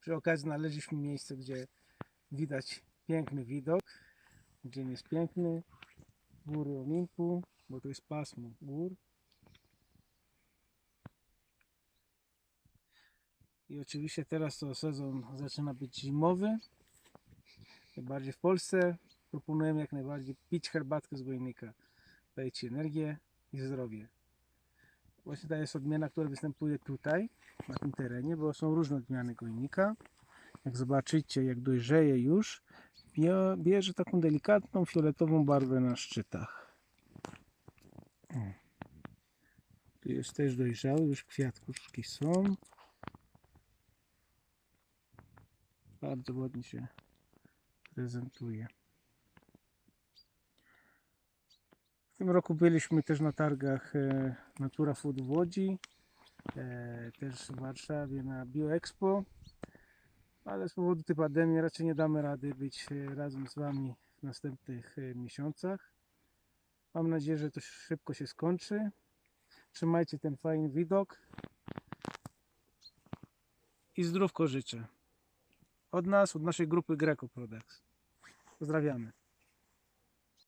Przy okazji znaleźliśmy miejsce, gdzie widać piękny widok. Dzień jest piękny. Góry Olimpu, bo to jest pasmo gór. I oczywiście teraz to sezon zaczyna być zimowy. Najbardziej w Polsce proponujemy jak najbardziej pić herbatkę z gojnika. Daje Ci energię i zdrowie. Właśnie ta jest odmiana, która występuje tutaj, na tym terenie, bo są różne odmiany gojnika. Jak zobaczycie, jak dojrzeje już, bie- bierze taką delikatną fioletową barwę na szczytach. O. Tu jest też dojrzały, już kwiatkuszki są. Bardzo ładnie się prezentuje. W tym roku byliśmy też na targach e, Natura Food w Łodzi, e, też w Warszawie na BioExpo, ale z powodu tej pandemii raczej nie damy rady być e, razem z Wami w następnych miesiącach. Mam nadzieję, że to szybko się skończy. Trzymajcie ten fajny widok i zdrówko życzę. Od nas, od naszej grupy Greco Products. Pozdrawiamy.